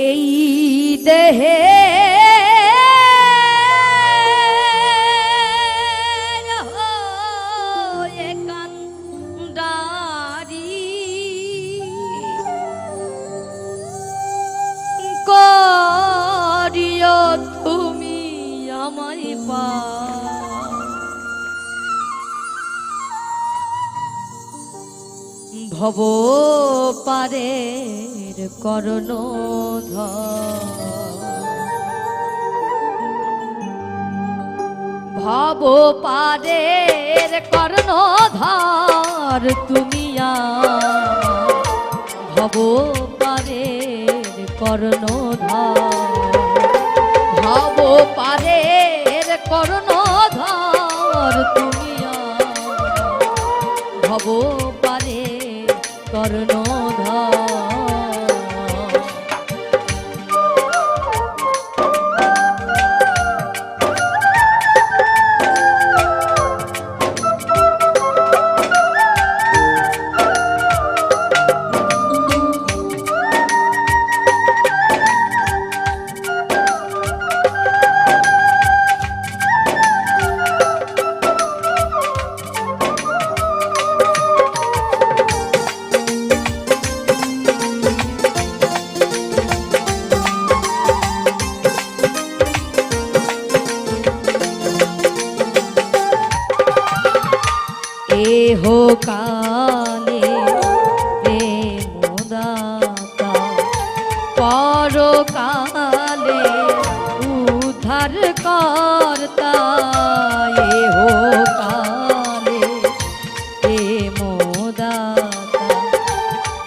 এই দেহে কান্দারি ভব পারের করণ ভব পারের কর্ণ ধর তুমি। ভব পারের কর্ণ ধর ভব পারের কর্ণ ধর তুমি ভব পারে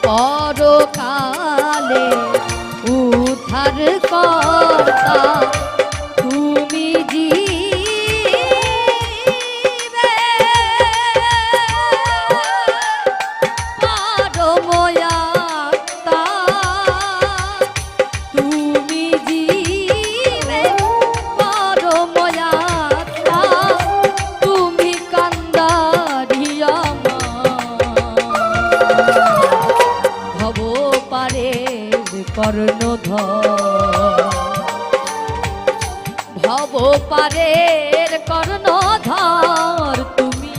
পরকালে উঠার কর্তা কর্ণধর ভব পারের কর্ণধর তুমি।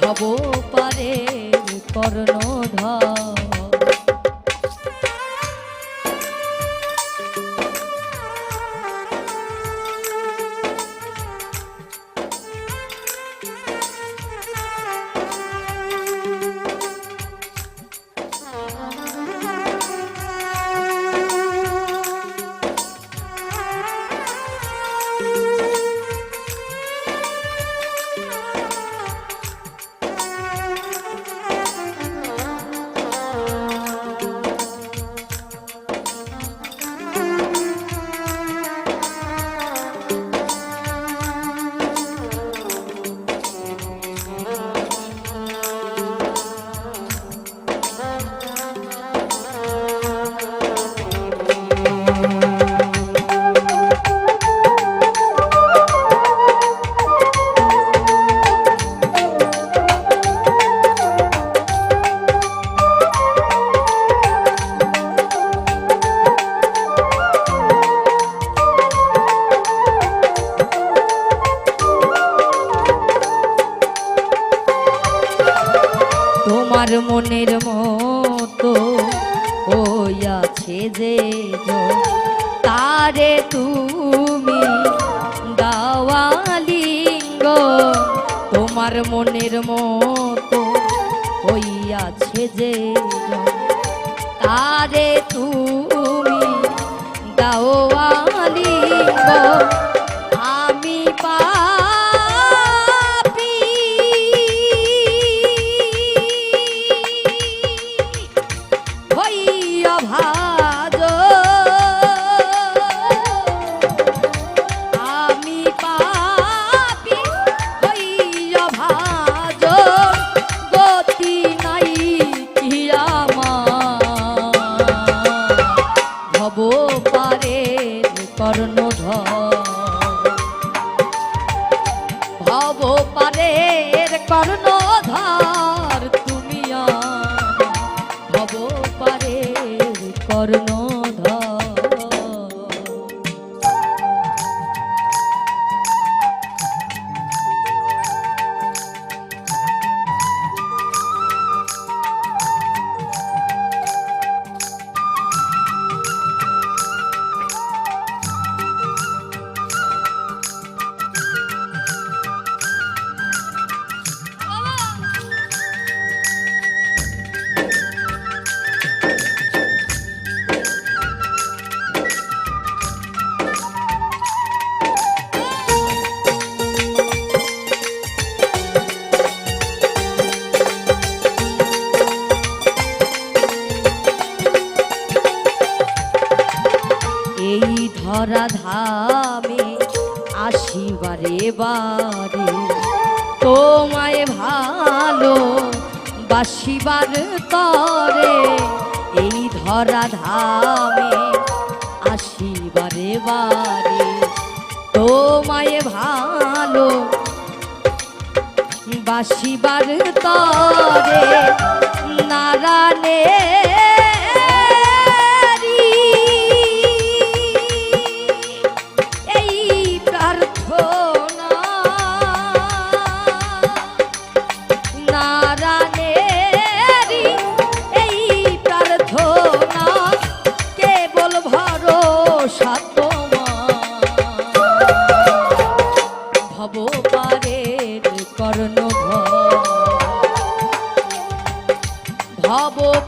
ভব পারের কর্ণধর তোমার জন, তারে তুমি দাওয়ালিঙ্গ তোমার মনের মতো হইয়াছে যে তারে তুমি দাওয়ালিঙ্গ আমার ভব রাধামে আসিবারে বারে তোমায় ভালো বাসিবার তরে, এই ধরা ধামে আসিবারে বারে তোমায় ভালো বাসিবার তরে, নারায়ণের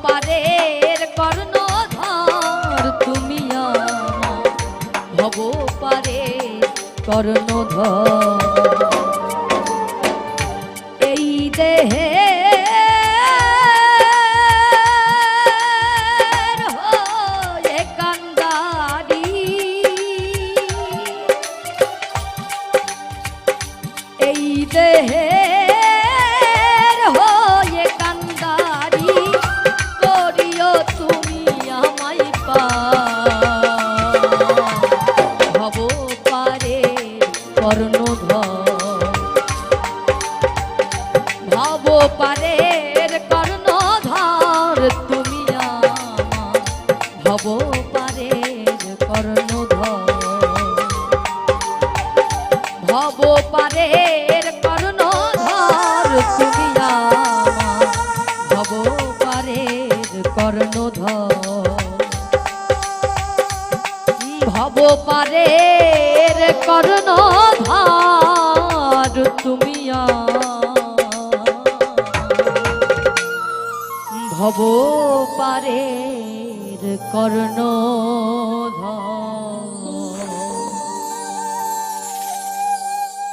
পারের কর্ণ ধর তুমি ভব পারের কর্ণ এই দেহে হয়ে কর্ণধর। ভব পারের কর্ণধর। তুমি আমার ভব পারের পারের কর্ণধর। তুমি আমার ভব পারের কর্ণধর। ভব পারের কর্ণধর তুমি ভব পারে কর্ণধর